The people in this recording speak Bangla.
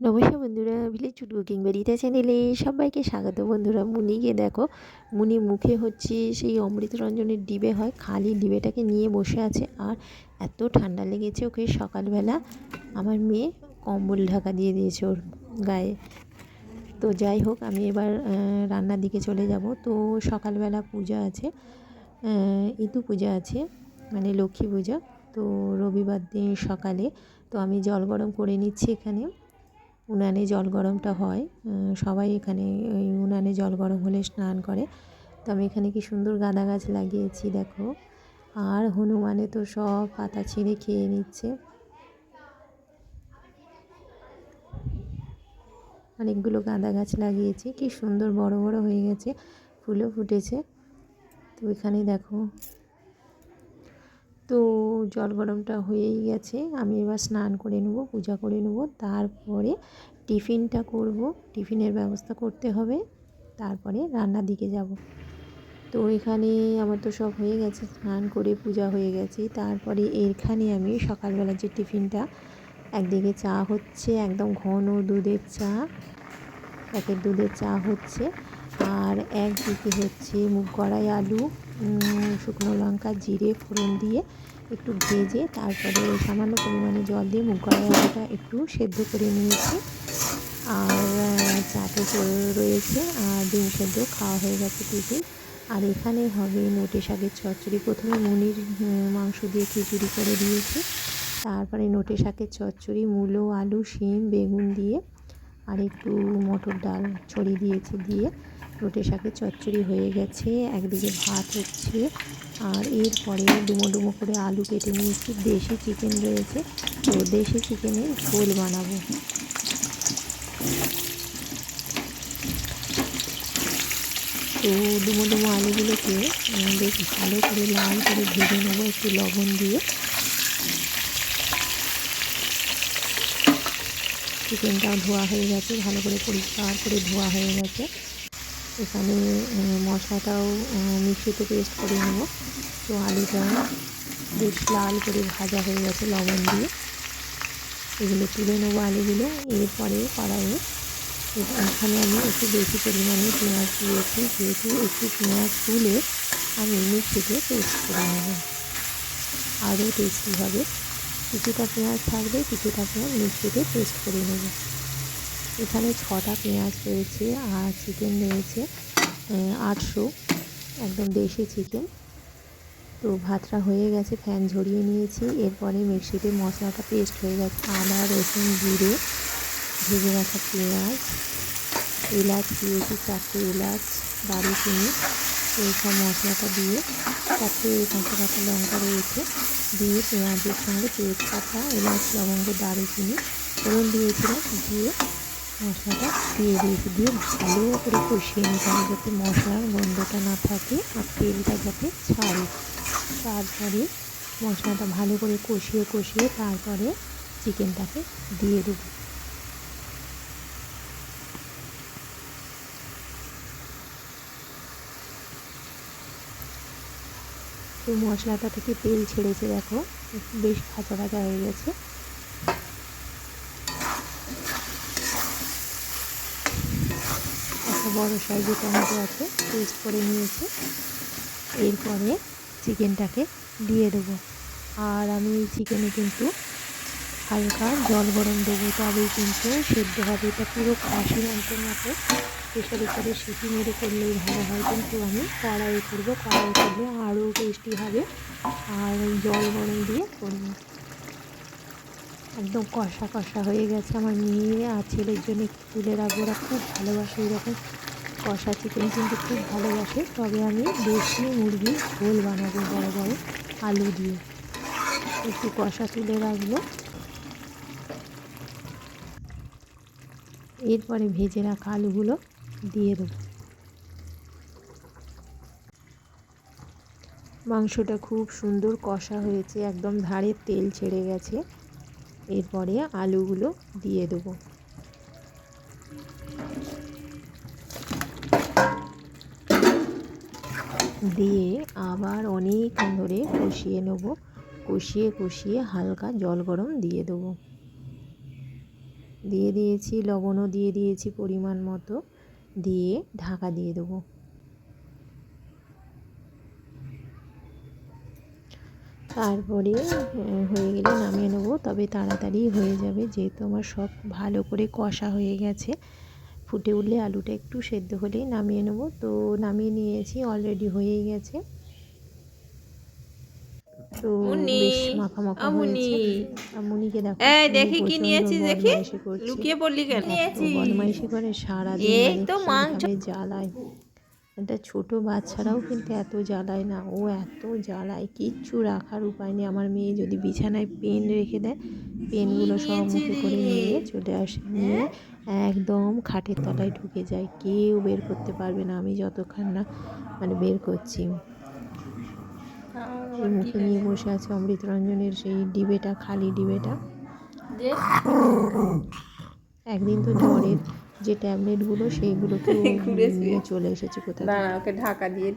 নমস্কার বন্ধুরা ভিলেজ ফুড কুকিং বেরিতে চ্যানেলে সবাইকে স্বাগত বন্ধুরা। মুনিকে দেখো, মুনি মুখে হচ্ছে সেই অমৃত রঞ্জনের ডিবে হয়, খালি ডিবেটাকে নিয়ে বসে আছে আর এত ঠান্ডা লেগেছে ওকে সকালবেলা। আমার মেয়ে কম্বল ঢাকা দিয়ে দিয়েছে ওর গায়ে। তো যাই হোক, আমি এবার রান্নার দিকে চলে যাব। তো সকালবেলা পূজা আছে ইতু পূজা আছে মানে লক্ষ্মী পূজা। তো রবিবার দিন সকালে, তো আমি জল গরম করে নিচ্ছি এখানে। উনানে জল গরমটা হয় সবাই এখানে ওই উনানে জল গরম হলে স্নান করে। তো আমি এখানে কি সুন্দর গাঁদা গাছ লাগিয়েছি, দেখো। আর হনুমানে তো সব পাতা ছিঁড়ে খেয়ে নিচ্ছে। অনেকগুলো গাঁদা গাছ লাগিয়েছি, কি সুন্দর বড় বড় হয়ে গেছে, ফুলও ফুটেছে। তো এখানে দেখো। তো জল গরমটা হয়েই গেছে। আমি এবার স্নান করে নেব, পূজা করে নেব। তারপরে টিফিনটা করব। টিফিনের ব্যবস্থা করতে হবে। তারপরে রান্নার দিকে যাব। তো এখানে আমার তো সব হয়ে গেছে, স্নান করে পূজা হয়ে গেছে। তারপরে এখানে আমি সকালবেলা যে টিফিনটা, একদিকে চা হচ্ছে, একদম ঘন দুধের চা, প্যাকেট দুধের চা হচ্ছে। আর একদিকে হচ্ছে মুগ কড়াই, আলু শুকনো লঙ্কা, জিরে, ফোড়ন দিয়ে একটু ভেজে তারপরে সামান্য পরিমাণে জল দিয়ে মুগ আলুটা একটু সেদ্ধ করে নিয়েছি। আর চাটে রয়েছে, আর ডিম সেদ্ধ খাওয়া হয়ে গেছে টিফিন আর এখানে হবে নোটে শাকের চচ্চড়ি। প্রথমে মুনির মাংস দিয়ে খিচুড়ি করে দিয়েছি। তারপরে নোটে শাকের চচ্চড়ি, মূলো, আলু, শিম, বেগুন দিয়ে, আর একটু মটর ডাল ছড়িয়ে দিয়েছি দিয়ে লোটে শাকের চচ্চড়ি হয়ে গেছে, একদিকে ভাত হচ্ছে আর এরপরে ডুমো ডুমো করে আলু কেটে নিয়েছি, দেশি চিকেন রয়েছে, তো দেশি চিকেনের ঝোল বানাবো। তো ডুমো ডুমো আলুগুলোকে বেশ ভালো করে লাল করে ভেজে নেব একটু লবণ দিয়ে। চিকেনটাও ধোয়া হয়ে গেছে, ভালো করে পরিষ্কার করে ধোয়া হয়ে গেছে। এখানে মশলাটাও মিক্সিতে পেস্ট করে নেব। তো আলুটা বেশ লাল করে ভাজা হয়ে গেছে লবণ দিয়ে। এগুলো তুলে নেব আলুগুলো, এরপরে কড়াইয়ে। এখানে আমি একটু বেশি পরিমাণে পেঁয়াজ দিয়েছি, যেহেতু একটু পেঁয়াজ তুলে আমি মিক্সিতে পেস্ট করে নেব। আরও টেস্টি হবে। কিছুটা পেঁয়াজ থাকবে, কিছুটা পেঁয়াজ মিক্সিতে পেস্ট করে নেব। এখানে ছটা পেঁয়াজ রয়েছে আর চিকেন রয়েছে আটশো, একদম দেশি চিকেন তো ভাতটা হয়ে গেছে ফ্যান ঝরিয়ে নিয়েছি। এরপরে মিক্সিতে মশলাটা পেস্ট হয়ে গেছে। আদা, রসুন, জিরে, ভেজে রাখা পেঁয়াজ, এলাচ দিয়েছি, চারটে এলাচ, দারুচিনি, এই সব মশলাটা দিয়ে চারটে কাঁচা কাঁচা লঙ্কা রয়েছে, দিয়ে পেঁয়াজের সঙ্গে তেজপাতা, এলাচ, লবঙ্গ, দারুচিনি, ফোড়ন দিয়েছিলাম, দিয়ে মশলাটা দিয়ে দিয়েছি। দিয়ে ভালো করে কষিয়ে নিতে হবে যাতে মশলার গন্ধটা না থাকে আর তেলটা যাতে ছাড়ে। তারপরে মশলাটা ভালো করে কষিয়ে কষিয়ে তারপরে চিকেনটাকে দিয়ে দেবো। তো মশলাটা থেকে তেল ছেড়েছে দেখো, বেশ ভাজা ভাজা হয়ে গেছে একটা বড় সাইজের টমেটো আছে পেস্ট করে নিয়েছি। এরপরে চিকেনটাকে দিয়ে দেবো। আর আমি এই চিকেনে কিন্তু হালকা জল গরম দেবো, তবেই কিন্তু সেদ্ধ হবে। এটা পুরো খাসি মাংসের মতো প্রেশার করে সিটি মেরে করলেই ভালো হয়। কিন্তু আমি কড়াই করব কড়াই করলে আরও টেস্টি হবে। আর জল গরম দিয়ে করব। একদম কষা কষা হয়ে গেছে আমার মেয়ে আর ছেলের জন্য তুলে রাখব। ওরা খুব ভালোবাসে এরকম কষা চিকেন কিন্তু খুব ভালোবাসে। তবে আমি দেশি মুরগির ঝোল বানাবো বড় বড় আলু দিয়ে। একটু কষা তুলে রাখব। এরপরে ভেজে রাখা আলুগুলো দিয়ে দেবো। মাংসটা খুব সুন্দর কষা হয়েছে, একদম ধারে তেল ছেড়ে গেছে। এরপরে আলুগুলো দিয়ে দেবো। দিয়ে আবার অনেকক্ষণ ধরে কষিয়ে নেব। কষিয়ে কষিয়ে হালকা জল গরম দিয়ে দেবো। দিয়ে দিয়েছি, লবণও দিয়ে দিয়েছি পরিমাণ মতো। দিয়ে ঢাকা দিয়ে দেবো। তারপরে হয়ে গেলে নামিয়ে নেব। তবে তাড়াতাড়ি হয়ে যাবে, যেহেতু আমার সব ভালো করে কষা হয়ে গেছে। ফুটে উঠলে আলুটা একটু সেদ্ধ হলেই নামিয়ে নেব। তো নামিয়ে নিয়েছি অলরেডি হয়েই গেছে। তো বেশ মাখা মাখা হয়েছে। মুনিকে দেখো এই দেখি কি নিয়েছিস দেখি। লুকিয়ে পড়লি কেন? নিয়েছি বদমাইশি করে সারাদিন এই মানে তো মাংস। জ্বালায়। একটা ছোট বাচ্চারাও কিন্তু এত জ্বালায় না। ও এত জ্বালায় কিচ্ছু রাখার উপায় নেই। আমার মেয়ে যদি বিছানায় পেন রেখে দেয় পেনগুলো সব মুখে করে নিয়ে চলে আসে। নিয়ে একদম খাটের তলায় ঢুকে যায়। কেউ বের করতে পারবে না। আমি যতক্ষণ না মানে বের করছি। মুখে নিয়ে বসে আছে অমৃত রঞ্জনের সেই ডিবেটা খালি ডিবেটা। একদিন তো জ্বরের যে ট্যাবলেটগুলো সেইগুলোকে ঘুরে নিয়ে চলে এসেছে কোথায় দাঁড়া ওকে ঢাকা দিয়ে